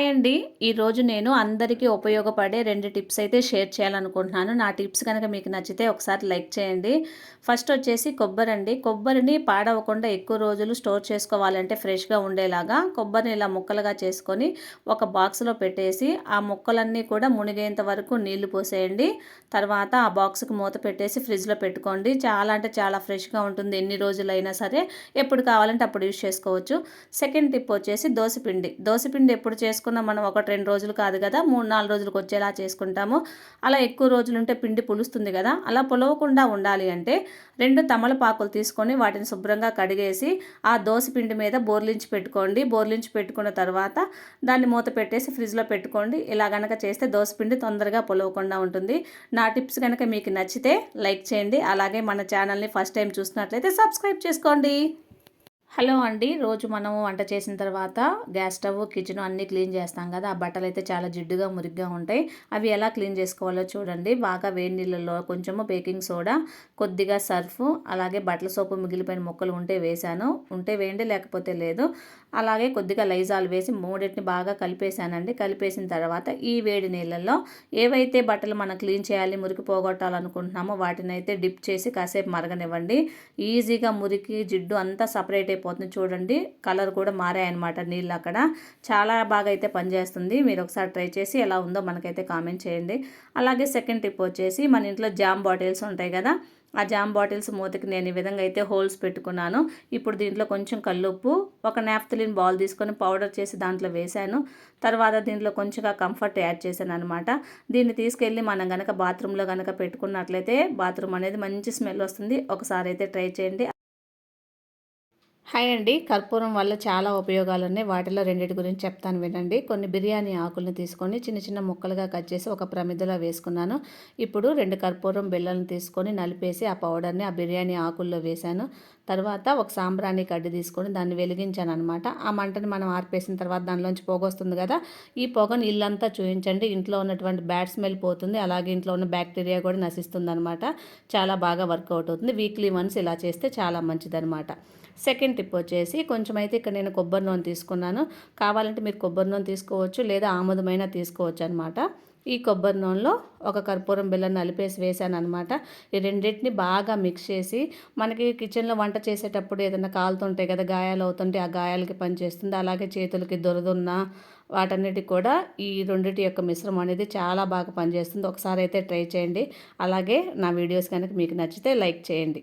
Hi అండి. ఈరోజు నేను అందరికీ ఉపయోగపడే రెండు టిప్స్ అయితే షేర్ చేయాలనుకుంటున్నాను. నా టిప్స్ కనుక మీకు నచ్చితే ఒకసారి లైక్ చేయండి. ఫస్ట్ వచ్చేసి కొబ్బరి అండి. కొబ్బరిని పాడవకుండా ఎక్కువ రోజులు స్టోర్ చేసుకోవాలంటే ఫ్రెష్గా ఉండేలాగా కొబ్బరిని ఇలా ముక్కలుగా చేసుకొని ఒక బాక్స్లో పెట్టేసి ఆ ముక్కలన్నీ కూడా మునిగేంత వరకు నీళ్ళు పోసేయండి. తర్వాత ఆ బాక్స్కి మూత పెట్టేసి ఫ్రిడ్జ్లో పెట్టుకోండి. చాలా అంటే చాలా ఫ్రెష్గా ఉంటుంది. ఎన్ని రోజులైనా సరే ఎప్పుడు కావాలంటే అప్పుడు యూజ్ చేసుకోవచ్చు. సెకండ్ టిప్ వచ్చేసి దోశపిండి దోశపిండి ఎప్పుడు చేసుకో చేసుకున్నాం. మనం ఒకటి రెండు రోజులు కాదు కదా మూడు నాలుగు రోజులకు వచ్చేలా చేసుకుంటాము. అలా ఎక్కువ రోజులు ఉంటే పిండి పులుస్తుంది కదా అలా పులవకుండా ఉండాలి అంటే రెండు తమలపాకులు తీసుకొని వాటిని శుభ్రంగా కడిగేసి ఆ దోశ పిండి మీద బోర్లించి పెట్టుకోండి. బోర్లించి పెట్టుకున్న తర్వాత దాన్ని మూత పెట్టేసి ఫ్రిడ్జ్లో పెట్టుకోండి. ఇలా కనుక చేస్తే దోశ పిండి తొందరగా పొలవకుండా ఉంటుంది. నా టిప్స్ కనుక మీకు నచ్చితే లైక్ చేయండి. అలాగే మన ఛానల్ని ఫస్ట్ టైం చూసినట్లయితే సబ్స్క్రైబ్ చేసుకోండి. హలో అండి. రోజు మనము వంట చేసిన తర్వాత గ్యాస్ స్టవ్ కిచెన్ అన్నీ క్లీన్ చేస్తాం కదా. ఆ బట్టలు అయితే చాలా జిడ్డుగా మురిగ్గా ఉంటాయి. అవి ఎలా క్లీన్ చేసుకోవాలో చూడండి. బాగా వేడి నీళ్ళలో కొంచెము బేకింగ్ సోడా కొద్దిగా సర్ఫ్ అలాగే బట్టల సోపు మిగిలిపోయిన మొక్కలు ఉంటే వేశాను. ఉంటే వేయండి లేకపోతే లేదు. అలాగే కొద్దిగా లైజాల్ వేసి మూడింటిని బాగా కలిపేశానండి. కలిపేసిన తర్వాత ఈ వేడి నీళ్ళల్లో ఏవైతే బట్టలు మనం క్లీన్ చేయాలి మురికి పోగొట్టాలనుకుంటున్నామో వాటిని అయితే డిప్ చేసి కాసేపు మరగనివ్వండి. ఈజీగా మురికి జిడ్డు అంతా సపరేట్ అయిపోతుంది. చూడండి కలర్ కూడా మారాయన్నమాట నీళ్ళు అక్కడ. చాలా బాగా అయితే పనిచేస్తుంది. మీరు ఒకసారి ట్రై చేసి ఎలా ఉందో మనకైతే కామెంట్ చేయండి. అలాగే సెకండ్ టిప్ వచ్చేసి మన ఇంట్లో జామ్ బాటిల్స్ ఉంటాయి కదా ఆ జామ్ బాటిల్స్ మూతకి నేను ఈ విధంగా అయితే హోల్స్ పెట్టుకున్నాను. ఇప్పుడు దీంట్లో కొంచెం కల్లుప్పు ఒక నాఫ్తలిన్ బాల్ తీసుకొని పౌడర్ చేసి దాంట్లో వేశాను. తర్వాత దీంట్లో కొంచెంగా కంఫర్ట్ యాడ్ చేశాను అనమాట దీన్ని తీసుకెళ్ళి మనం కనుక బాత్రూంలో కనుక పెట్టుకున్నట్లయితే బాత్రూమ్ అనేది మంచి స్మెల్ వస్తుంది. ఒకసారి అయితే ట్రై చేయండి. హాయ్ అండి. కర్పూరం వల్ల చాలా ఉపయోగాలు ఉన్నాయి వాటిలో రెండింటి గురించి చెప్తాను వినండి. కొన్ని బిర్యానీ ఆకులను తీసుకొని చిన్న చిన్న ముక్కలుగా కట్ చేసి ఒక ప్రమిదలో వేసుకున్నాను. ఇప్పుడు రెండు కర్పూరం బిళ్ళలను తీసుకొని నలిపేసి ఆ పౌడర్ని ఆ బిర్యానీ ఆకుల్లో వేశాను. తర్వాత ఒక సాంబ్రాణి కడ్డి తీసుకొని దాన్ని వెలిగించాను అనమాట ఆ మంటని మనం ఆర్పేసిన తర్వాత దానిలోంచి పొగ వస్తుంది కదా ఈ పొగను ఇల్లంతా చూపించండి ఇంట్లో ఉన్నటువంటి బ్యాడ్ స్మెల్ పోతుంది. అలాగే ఇంట్లో ఉన్న బ్యాక్టీరియా కూడా నశిస్తుంది అనమాట చాలా బాగా వర్కౌట్ అవుతుంది. వీక్లీ వన్స్ ఇలా చేస్తే చాలా మంచిదనమాట సెకండ్ టిప్ వచ్చేసి కొంచెం అయితే ఇక్కడ నేను కొబ్బరి నూనె తీసుకున్నాను. కావాలంటే మీరు కొబ్బరి నూనె తీసుకోవచ్చు లేదా ఆముదమైన తీసుకోవచ్చు అనమాట ఈ కొబ్బరి నూనెలో ఒక కర్పూరం బెల్లం నలిపేసి వేసాను అనమాట ఈ రెండింటిని బాగా మిక్స్ చేసి మనకి కిచెన్లో వంట చేసేటప్పుడు ఏదైనా కాలుతుంటాయి కదా గాయాలు అవుతుంటే ఆ గాయాలకి పనిచేస్తుంది. అలాగే చేతులకి దొరదున్న వాటన్నిటికి కూడా ఈ రెండింటి యొక్క మిశ్రమం అనేది చాలా బాగా పనిచేస్తుంది. ఒకసారి అయితే ట్రై చేయండి. అలాగే నా వీడియోస్ కనుక మీకు నచ్చితే లైక్ చేయండి.